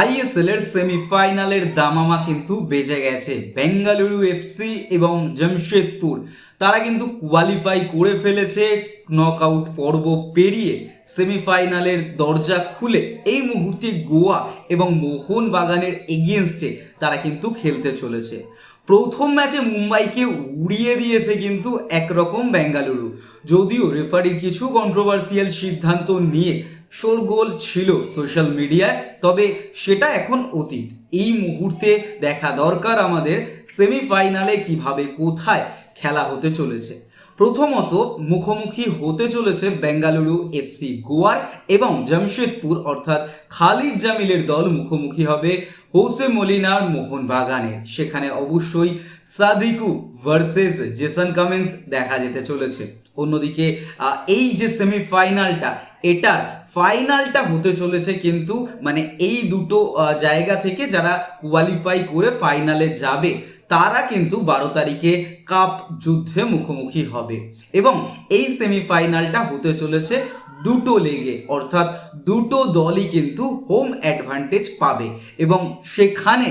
ISL এর সেমিফাইনালের দামামা কিন্তু বেজে গেছে। বেঙ্গালুরু এফসি এবং জামশেদপুর। তারা কিন্তু কোয়ালিফাই করে ফেলেছে। নক আউট পর্ব পেরিয়ে সেমিফাইনালের দরজা খুলে এই মুহূর্তে গোয়া এবং মোহনবাগানের এগেনস্টে তারা কিন্তু খেলতে চলেছে। প্রথম ম্যাচে মুম্বাইকে উড়িয়ে দিয়েছে কিন্তু একরকম বেঙ্গালুরু। যদিও রেফারির কিছু কন্ট্রোভার্সিয়াল সিদ্ধান্ত নিয়ে শোরগোল ছিল সোশ্যাল মিডিয়ায়, তবে সেটা এখন অতীত। এই মুহূর্তে দেখা দরকার আমাদের সেমিফাইনালে কীভাবে কোথায় খেলা হতে চলেছে। প্রথমত মুখোমুখি হতে চলেছে বেঙ্গালুরু এফসি গোয়ার এবং জামশেদপুর, অর্থাৎ খালিদ জামিলের দল মুখোমুখি হবে হোসে মলিনার মোহনবাগানের। সেখানে অবশ্যই সাদিকু ভার্সেস জেসন কামিন্স দেখা যেতে চলেছে। অন্যদিকে এই যে সেমিফাইনালটা, এটার ফাইনালটা হতে চলেছে কিন্তু মানে এই দুটো জায়গা থেকে যারা কোয়ালিফাই করে ফাইনালে যাবে, তারা কিন্তু বারো তারিখে কাপ যুদ্ধে মুখোমুখি হবে। এবং এই সেমিফাইনালটা হতে চলেছে দুটো লেগে অর্থাৎ দুটো দলই কিন্তু হোম অ্যাডভান্টেজ পাবে। এবং সেখানে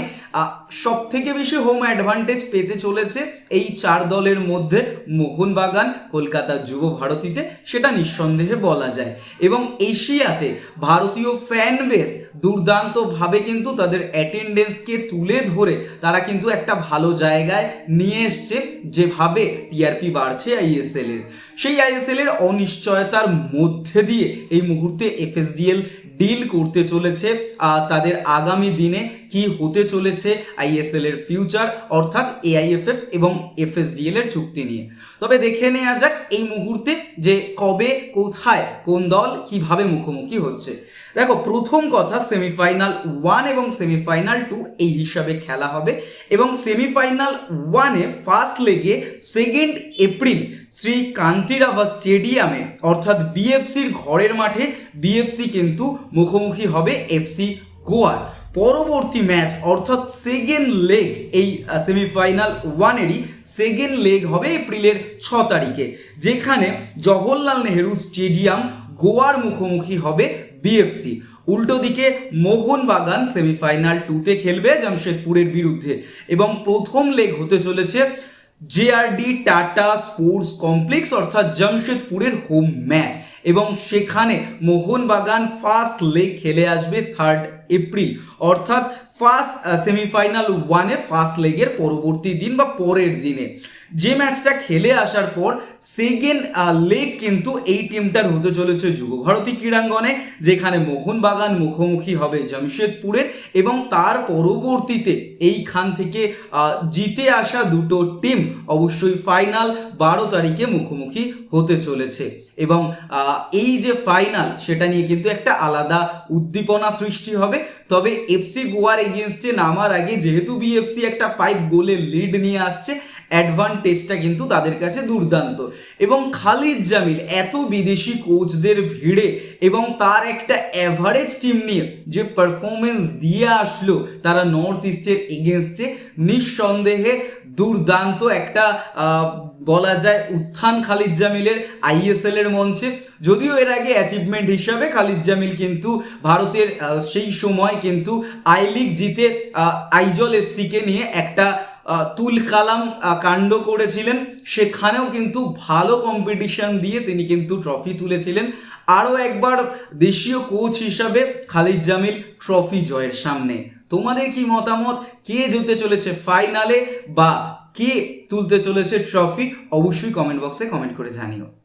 সব থেকে বেশি হোম অ্যাডভান্টেজ পেতে চলেছে এই চার দলের মধ্যে মোহনবাগান, কলকাতা যুব ভারতীতে, সেটা নিঃসন্দেহে বলা যায়। এবং এশিয়াতে ভারতীয় ফ্যান বেস দুর্দান্তভাবে কিন্তু তাদের অ্যাটেন্ডেন্সকে তুলে ধরে তারা কিন্তু একটা ভালো জায়গায় নিয়ে এসছে, যেভাবে টিআরপি বাড়ছে আইএসএল এর। সেই আইএসএল এর অনিশ্চয়তার মধ্যে দিয়ে এই মুহূর্তে এফএসডিএল ডিল করতে চলেছে। তাদের আগামী দিনে কি হতে চলেছে আইএসএল এর ফিউচার অর্থাৎ এআইএফএফ এবং এফএসডিএল এর চুক্তি নিয়ে। তবে দেখে নেওয়া যাক এই মুহূর্তে যে কবে, কোথায়, কোন দল কীভাবে মুখোমুখি হচ্ছে। দেখো, প্রথম কথা সেমিফাইনাল ওয়ান এবং সেমিফাইনাল টু এই হিসাবে খেলা হবে এবং সেমিফাইনাল ওয়ানে ফার্স্ট লেগে সেকেন্ড এপ্রিল শ্রী কান্তিরাভা স্টেডিয়ামে অর্থাৎ বিএফসির ঘরের মাঠে বিএফসি কিন্তু মুখোমুখি হবে এফসি গোয়ার পরবর্তী ম্যাচ, অর্থাৎ সেকেন্ড লেগ এই সেমিফাইনাল ওয়ানেরই সেকেন্ড লেগ হবে এপ্রিলের ছ তারিখে, যেখানে জওহরলাল নেহেরু স্টেডিয়াম গোয়ার মুখোমুখি হবে বিএফসি উল্টো দিকে মোহনবাগান সেমিফাইনাল টুতে খেলবে জামশেদপুরের বিরুদ্ধে এবং প্রথম লেগ হতে চলেছে জেআরডি টাটা স্পোর্টস কমপ্লেক্স, অর্থাৎ জামশেদপুরের হোম ম্যাচ। এবং সেখানে মোহনবাগান ফার্স্ট লেগ খেলে আসবে থার্ড এপ্রিল অর্থাৎ ফার্স্ট সেমিফাইনাল ওয়ানে ফার্স্ট লেগের পরবর্তী দিন বা পরের দিনে। যে ম্যাচটা খেলে আসার পর সেকেন্ড লেগ কিন্তু এই টিমটার হতে চলেছে যুবভারতী ক্রীড়াঙ্গনে, যেখানে মোহনবাগান মুখোমুখি হবে জামশেদপুরের এবং তার পরবর্তীতে এইখান থেকে জিতে আসা দুটো টিম অবশ্যই ফাইনাল বারো তারিখে মুখোমুখি হতে চলেছে। এবং এই যে ফাইনাল সেটা নিয়ে কিন্তু একটা আলাদা উদ্দীপনা সৃষ্টি হবে। তবে এফসি গোয়ার এগেনস্টে নামার আগে যেহেতু বিএফসি একটা ফাইভ গোলের লিড নিয়ে আসছে অ্যাডভান্টেজটা কিন্তু তাদের কাছে দুর্দান্ত। এবং খালিদ জামিল এত বিদেশি কোচদের ভিড়ে এবং তার একটা অ্যাভারেজ টিম নিয়ে যে পারফরমেন্স দিয়ে আসলো, তারা নর্থ ইস্টের এগেনস্টে নিঃসন্দেহে দুর্দান্ত একটা বলা যায় উত্থান খালিদ জামিলের আইএসএল এর মঞ্চে। যদিও এর আগে অ্যাচিভমেন্ট হিসাবে খালিদ জামিল কিন্তু ভারতের সেই সময় কিন্তু আই লিগ জিতে আইজল এফসিকে নিয়ে একটা তুল কালাম কাণ্ড করেছিলেন। সেখানেও কিন্তু ভালো কম্পিটিশন দিয়ে তিনি কিন্তু ট্রফি তুলেছিলেন। আরও একবার দেশীয় কোচ হিসাবে খালিদ জামিল ট্রফি জয়ের সামনে। তোমাদের কি মতামত? কে জিতে চলেছে ফাইনালে বা কে তুলতে চলেছে ট্রফি অবশ্যই কমেন্ট বক্সে কমেন্ট করে জানিও।